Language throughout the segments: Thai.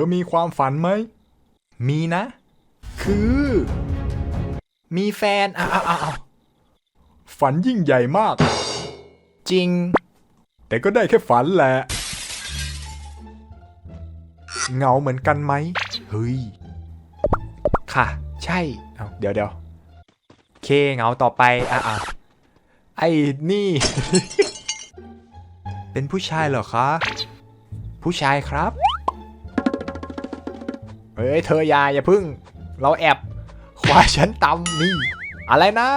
อมีความฝันไหม มีนะ คือ มีแฟนอ้าวอ้าวฝันยิ่งใหญ่มาก จริง แต่ก็ได้แค่ฝันแหละ เหงาเหมือนกันไหม เฮ้ย ค่ะ ใช่เอาเดี๋ยวเดี๋ยวเคเหงาต่อไปอะอะไอ้นี่ เป็นผู้ชายเหรอคะ ผู้ชายครับ เฮ้ยเธออยาอย่าพึ่ง เราแอบขวาฉันตำนี่ อะไรนะ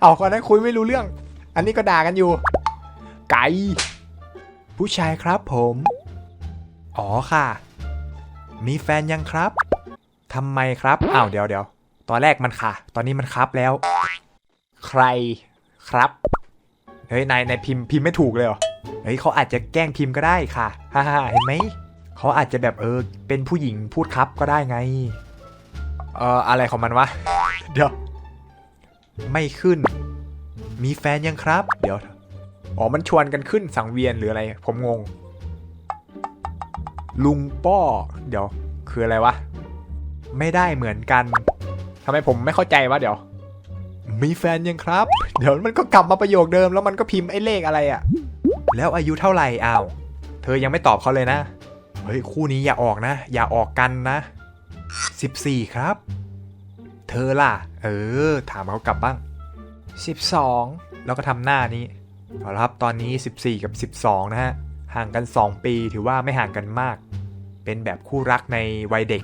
เอาคนนั้นคุยไม่รู้เรื่อง อันนี้ก็ด่ากันอยู่ ไก่ผู้ชายครับผม อ๋อค่ะ มีแฟนยังครับทำไมครับ อ้าวเดี๋ยวเดี๋ยวตอนแรกมันค่ะ ตอนนี้มันครับแล้ว ใครครับ เฮ้ยนายนายพิมพ์พิมพ์ไม่ถูกเลยเหรอ เฮ้ยเขาอาจจะแกล้งพิมพ์ก็ได้ค่ะ ฮ่าฮ่าเห็นไหม เขาอาจจะแบบเออเป็นผู้หญิงพูดครับก็ได้ไง เอออะไรของมันวะ เดี๋ยว ไม่ขึ้น มีแฟนยังครับ เดี๋ยวอ๋อมันชวนกันขึ้นสังเวียนหรืออะไร ผมงง ลุงป้อ เดี๋ยว คืออะไรวะ ไม่ได้เหมือนกันทำไมผมไม่เข้าใจวะเดี๋ยว มีแฟนยังครับ เดี๋ยวมันก็กลับมาประโยคเดิมแล้วมันก็พิมพ์ไอ้เลขอะไรอะแล้วอายุเท่าไหร่อ้าว เธอยังไม่ตอบเขาเลยนะ เฮ้ย คู่นี้อย่าออกนะ อย่าออกกันนะ 14 ครับ เธอล่ะ เออ ถามเขากลับบ้าง 12 แล้วก็ทำหน้านี้เอาละครับตอนนี้ 14 กับ 12 นะฮะ ห่างกัน 2 ปีถือว่าไม่ห่างกันมาก เป็นแบบคู่รักในวัยเด็ก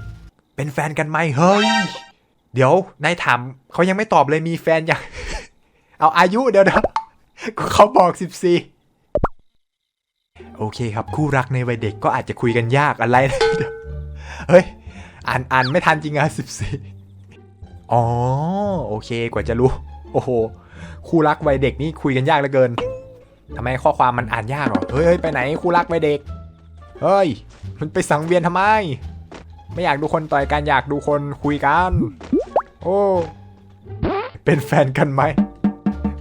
เป็นแฟนกันไหมเฮ้ย เดี๋ยวนายถามเขายังไม่ตอบเลยมีแฟนยัง เอาอายุเดี๋ยวนะก็เขาบอก 14 โอเคครับ คู่รักในวัยเด็กก็อาจจะคุยกันยากอะไรนะเฮ้ย อ่านอ่านไม่ทันจริงอะ14อ๋อ โอเคกว่าจะรู้ โอ้โห คู่รักวัยเด็กนี่คุยกันยากเหลือเกินทำไมข้อความมันอ่านยากหรอเฮ้ยเฮ้ยไปไหนคู่รักวัยเด็ก เฮ้ย มันไปสังเวียนทำไม ไม่อยากดูคนต่อยกันอยากดูคนคุยกัน โอ้ เป็นแฟนกันไหม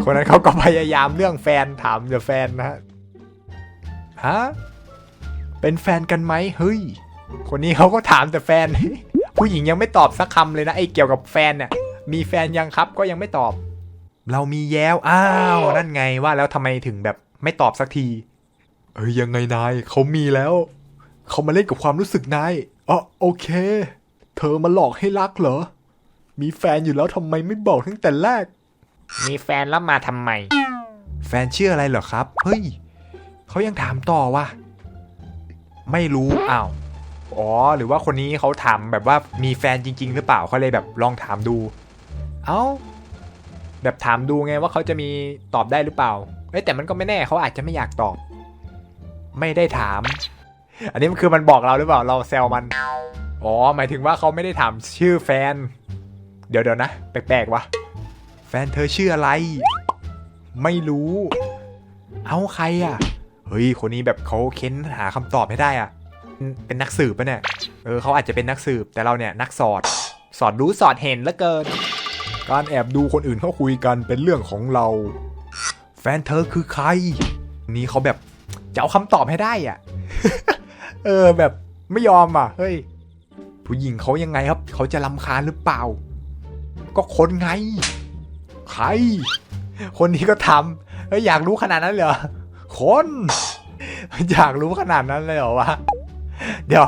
คนนั้นเขาก็พยายามเรื่องแฟนถามเดี๋ยวแฟนนะ ฮะฮะ เป็นแฟนกันไหมเฮ้ย คนนี้เขาก็ถามแต่แฟน ผู้หญิงยังไม่ตอบสักคำเลยนะไอ้เกี่ยวกับแฟนเนี่ยมีแฟนยังครับก็ยังไม่ตอบ เรามีแย้ว อ้าว นั่นไงว่าแล้วทำไมถึงแบบไม่ตอบสักที เอ้ยยังไงนายเขามีแล้ว เขามาเล่นกับความรู้สึกนายอ๋อโอเค เธอมาหลอกให้รักเหรอ มีแฟนอยู่แล้วทำไมไม่บอกตั้งแต่แรก มีแฟนแล้วมาทำไม แฟนชื่ออะไรเหรอครับ เฮ้ย เขายังถามต่อว่ะไม่รู้อ้าวอ๋อ หรือว่าคนนี้เขาถามแบบว่ามีแฟนจริง ๆ หรือเปล่าเขาเลยแบบลองถามดู เอ้า แบบถามดูไงว่าเขาจะมีตอบได้หรือเปล่าเอ้แต่มันก็ไม่แน่เขาอาจจะไม่อยากตอบ ไม่ได้ถาม อันนี้มันคือมันบอกเราหรือเปล่าเราแซวมัน อ๋อ หมายถึงว่าเขาไม่ได้ถามชื่อแฟน เดี๋ยวเดี๋ยวนะแปลกๆวะแฟนเธอชื่ออะไร ไม่รู้ เอาใครอะ เฮ้ยคนนี้แบบเขาเค้นหาคำตอบให้ได้อะเป็นนักสืบปะเนี่ยเออเขาอาจจะเป็นนักสืบแต่เราเนี่ยนักสอดสอดรู้สอดเห็นเหลือเกิน การแอบดูคนอื่นเขาคุยกันเป็นเรื่องของเรา แฟนเธอคือใคร นี่เขาแบบจะเอาคำตอบให้ได้อะ เออแบบไม่ยอมอะ เฮ้ย ผู้หญิงเขายังไงครับ เขาจะลำคาญหรือเปล่า ก็คนไง ใคร คนนี้ก็ทำเฮ้ยอยากรู้ขนาดนั้นเลยเหรอ คนอยากรู้ขนาดนั้นเลยเหรอวะ เดี๋ยว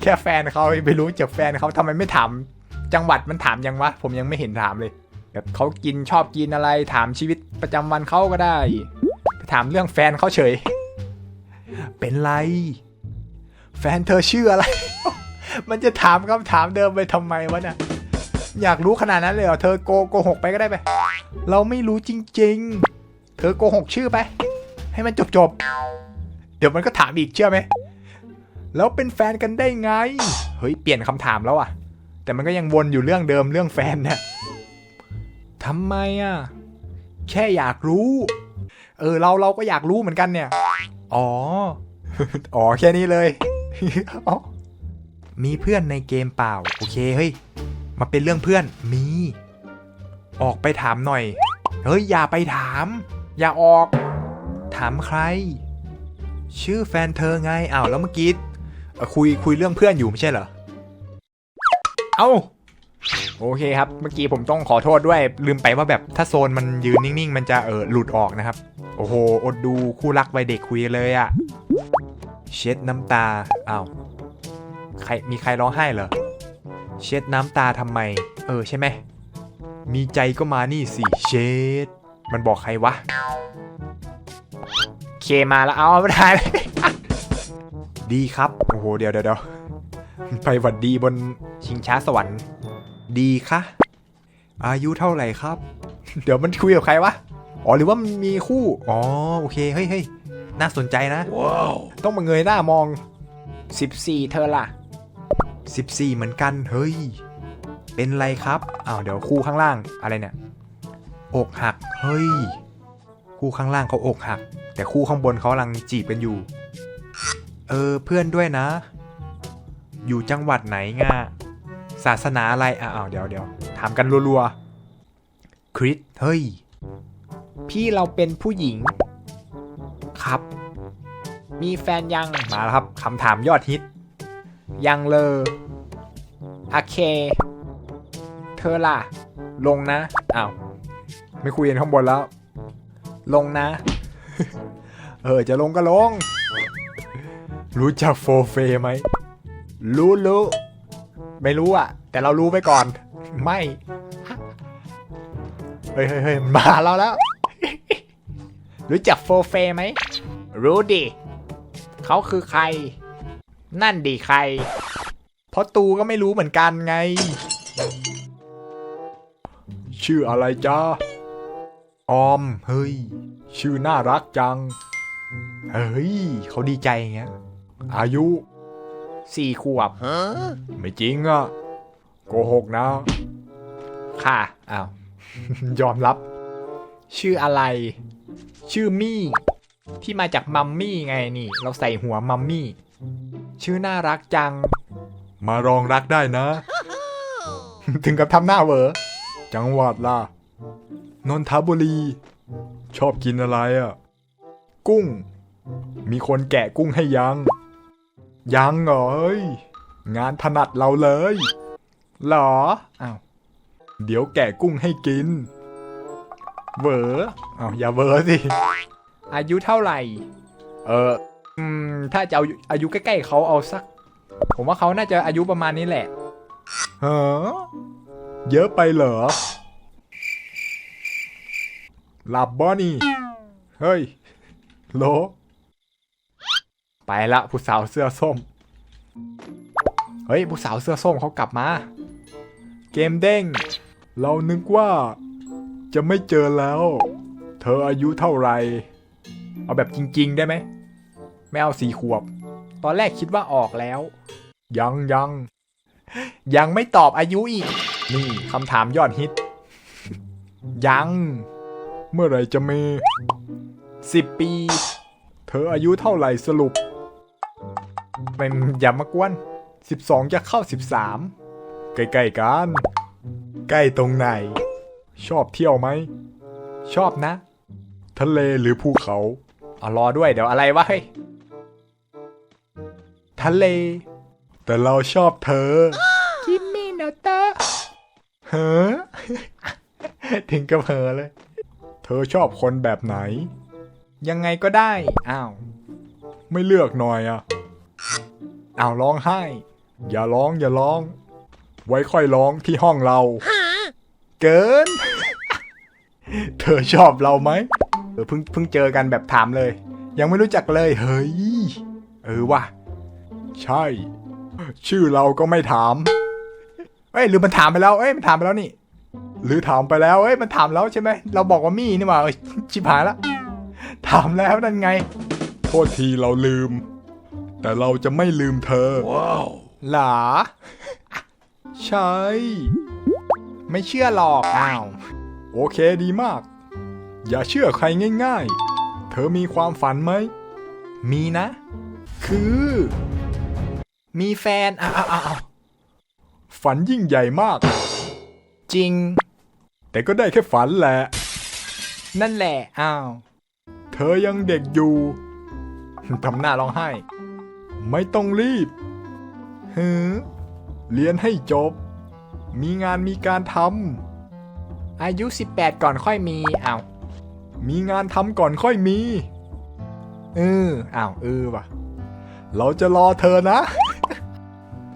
แค่แฟนเขาไปรู้จากแฟนเขาทำไมไม่ถาม จังหวัดมันถามยังวะ ผมยังไม่เห็นถามเลยแบบเขากินชอบกินอะไร ถามชีวิตประจำวันเขาก็ได้ไปถามเรื่องแฟนเขาเฉย เป็นไร แฟนเธอชื่ออะไร มันจะถามคำถามเดิมไปทำไมวะเนี่ยอยากรู้ขนาดนั้นเลยเหรอ เธอโกโกหกไปก็ได้ไป เราไม่รู้จริง ๆ เธอโกหกชื่อไป ให้มันจบๆเดี๋ยวมันก็ถามอีกเชื่อไหม แล้วเป็นแฟนกันได้ไง เฮ้ย เปลี่ยนคำถามแล้วอะแต่มันก็ยังวนอยู่เรื่องเดิมเรื่องแฟนเนี่ยทำไมอะแค่อยากรู้ เออ เราเราก็อยากรู้เหมือนกันเนี่ย อ๋อ อ๋อ แค่นี้เลยอ๋อมีเพื่อนในเกมเปล่า โอเค เฮ้ย มาเป็นเรื่องเพื่อน มี ออกไปถามหน่อย เฮ้ย อย่าไปถาม อย่าออก ถามใคร ชื่อแฟนเธอไงอ้าวแล้วเมื่อกี้เอ่อคุยคุยเรื่องเพื่อนอยู่ไม่ใช่เหรอ เอ้าโอเคครับ เมื่อกี้ผมต้องขอโทษด้วย ลืมไปว่าแบบถ้าโซนมันยืนนิ่งๆ มันจะเออหลุดออกนะครับ โอ้โห อดดูคู่รักวัยเด็กคุยเลยอะเช็ดน้ำตาอ้าวใครมีใครร้องไห้เหรอ เช็ดน้ำตาทำไม เออใช่ไหม มีใจก็มานี่สิ เช็ด มันบอกใครวะ เคมาแล้วเอาไม่ได้เลยดีครับ โอ้โหเดี๋ยวเดี๋ยวเดี๋ยวไปหวัดดีบนชิงช้าสวรรค์ ดีคะอายุเท่าไหร่ครับ เดี๋ยวมันคุยกับใครวะ อ๋อหรือว่ามันมีคู่ อ๋อโอเค เฮ้ยเฮ้ยน่าสนใจนะต้องมาเงยหน้ามอง 14 เธอล่ะ 14 เหมือนกัน เฮ้ย เป็นไรครับ อ้าวเดี๋ยวคู่ข้างล่างอะไรเนี่ย อกหัก เฮ้ย คู่ข้างล่างเขาอกหัก แต่คู่ข้างบนเขากำลังจีบกันอยู่ เออเพื่อนด้วยนะ อยู่จังหวัดไหนง่าศาสนาอะไรอ้าวเดี๋ยวเดี๋ยวถามกันรัวๆคริสเฮ้ย พี่เราเป็นผู้หญิง ครับ มีแฟนยังมาแล้วครับคำถามยอดฮิต ยังเลยโอเค เธอล่ะ ลงนะอ้าวไม่คุยกันข้างบนแล้ว ลงนะ เออจะลงก็ลง รู้จักโฟเฟไหม รู้รู้ ไม่รู้อะ แต่เรารู้ไปก่อน ไม่ เฮ้ยเฮ้ยเฮ้ยมันมาเราแล้ว รู้จักโฟเฟไหม รู้ดิ เขาคือใคร นั่นดิใคร เพราะตูก็ไม่รู้เหมือนกันไง ชื่ออะไรจ้า ออม เฮ้ย ชื่อน่ารักจัง เฮ้ย เขาดีใจอย่างเงี้ย อายุสี่ขวบ ไม่จริงอะ โกหกนะ ค่ะ อ้าว ยอมรับ ชื่ออะไร ชื่อมี่ ที่มาจากมัมมี่ไงนี่ เราใส่หัวมัมมี่ ชื่อน่ารักจัง มารองรักได้นะ ถึงกับทำหน้าเหวอจังหวัดล่ะ นนทบุรี ชอบกินอะไรอะ กุ้ง มีคนแกะกุ้งให้ยัง ยังเหรอเฮ้ยงานถนัดเราเลยหรออ้าวเดี๋ยวแกะกุ้งให้กินเหวออ้าวอย่าเหวอสิ อายุเท่าไหร่ เอออืมถ้าจะเอาอายุใกล้ๆเขาเอาสัก ผมว่าเขาน่าจะอายุประมาณนี้แหละฮะเยอะไปเหรอ หลับบ่นี่ เฮ้ย โล ไปละผู้สาวเสื้อส้ม เฮ้ย ผู้สาวเสื้อส้มเขากลับมา เกมเด้ง เรานึกว่า จะไม่เจอแล้ว เธออายุเท่าไหร่ เอาแบบจริง ๆ ได้ไหม ไม่เอาสี่ขวบ ตอนแรกคิดว่าออกแล้ว ยังยังยังไม่ตอบอายุอีก นี่คำถามยอดฮิต ยัง เมื่อไหร่จะมีสิบปี เธออายุเท่าไหร่สรุปไม่อย่ามากวนสิบสองจะเข้าสิบสามใกล้ๆกัน ใกล้ตรงไหน ชอบเที่ยวไหม ชอบนะ ทะเลหรือภูเขาเอารอด้วยเดี๋ยวอะไรวะเฮ้ยทะเล แต่เราชอบเธอคิมมี่โนเตอร์เฮ้อถึงกับเฮอเลย เธอชอบคนแบบไหน ยังไงก็ได้ อ้าว ไม่เลือกหน่อยอะอ้าวร้องไห้ อย่าร้องอย่าร้อง ไว้ค่อยร้องที่ห้องเรา เกิน เธอชอบเราไหมเออเพิ่งเพิ่งเจอกันแบบถามเลย ยังไม่รู้จักเลย เฮ้ย เออว่ะ ใช่ ชื่อเราก็ไม่ถาม เอ้ยหรือมันถามไปแล้ว เอ้ยมันถามไปแล้วนี่ หรือถามไปแล้วเอ้ยมันถามแล้วใช่ไหมเราบอกว่ามี่นี่หว่าเอ้ยชิบหายละถามแล้วนั่นไง โทษทีเราลืม แต่เราจะไม่ลืมเธอ ว้าวหรอใช่ ไม่เชื่อหรอกอ้าวโอเคดีมาก อย่าเชื่อใครง่าย ๆ เธอมีความฝันไหม มีนะ คือ มีแฟนอ้าวอ้าวอ้าวฝันยิ่งใหญ่มาก จริง แต่ก็ได้แค่ฝันแหละ นั่นแหละ อ้าว เธอยังเด็กอยู่ ทำหน้าร้องไห้ ไม่ต้องรีบฮึเรียนให้จบ มีงานมีการทอายุ 18 ก่อนค่อยมี อ้าวำมีงานทำก่อนค่อยมี เออ อ้าว เออว่ะ เราจะรอเธอนะ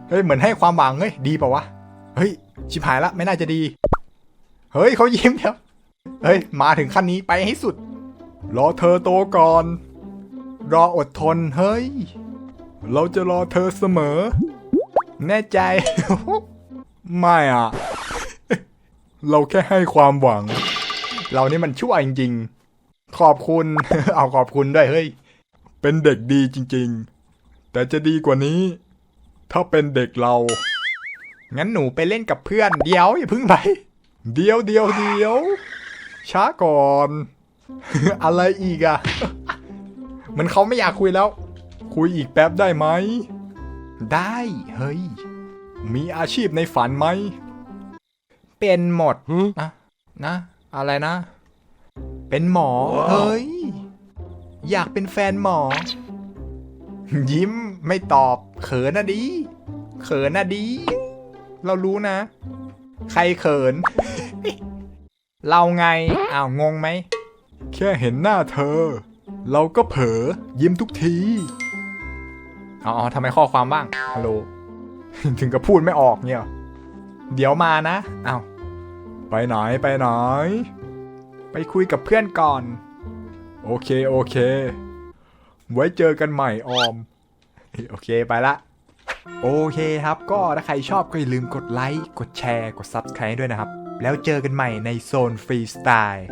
เฮ้ย เหมือนให้ความหวังเฮ้ย ดีเปล่าวะ เฮ้ย ชิบหายละ ไม่น่าจะดี เฮ้ยเขายิ้มเดียวเฮ้ย มาถึงขั้นนี้ไปให้สุด รอเธอโตก่อน รออดทนเฮ้ย เราจะรอเธอเสมอ แน่ใจ ไม่อะ เราแค่ให้ความหวัง เรานี่มันชั่วจริงๆ ขอบคุณ เอาขอบคุณด้วยเฮ้ย เป็นเด็กดีจริงๆ แต่จะดีกว่านี้ ถ้าเป็นเด็กเรา งั้นหนูไปเล่นกับเพื่อน เดี๋ยวอย่าพึ่งไป เดียวเดียวเดียว ช้าก่อน อะไรอีกอะเหมือนเขาไม่อยากคุยแล้ว คุยอีกแป๊บได้ไหม ได้ เฮ้ย มีอาชีพในฝันไหม เป็นหมดนะนะ อะไรนะ เป็นหมอ เฮ้ย อยากเป็นแฟนหมอ ยิ้มไม่ตอบ เขินนะดี เขินนะดี เรารู้นะ ใครเขิน เราไง อ้าว งงไหม แค่เห็นหน้าเธอ เราก็เผลอยิ้มทุกที อ๋อทำไมข้อความบ้าง ฮัลโหล ถึงกับพูดไม่ออกเนี่ย เดี๋ยวมานะ อ้าว ไปไหนไปไหน ไปคุยกับเพื่อนก่อน โอเค โอเค ไว้เจอกันใหม่ออม โอเคไปละ โอเคครับ ก็ถ้าใครชอบก็อย่าลืมกดไลค์ กดแชร์ กด Subscribe ด้วยนะครับ แล้วเจอกันใหม่ในโซนฟรีสไตล์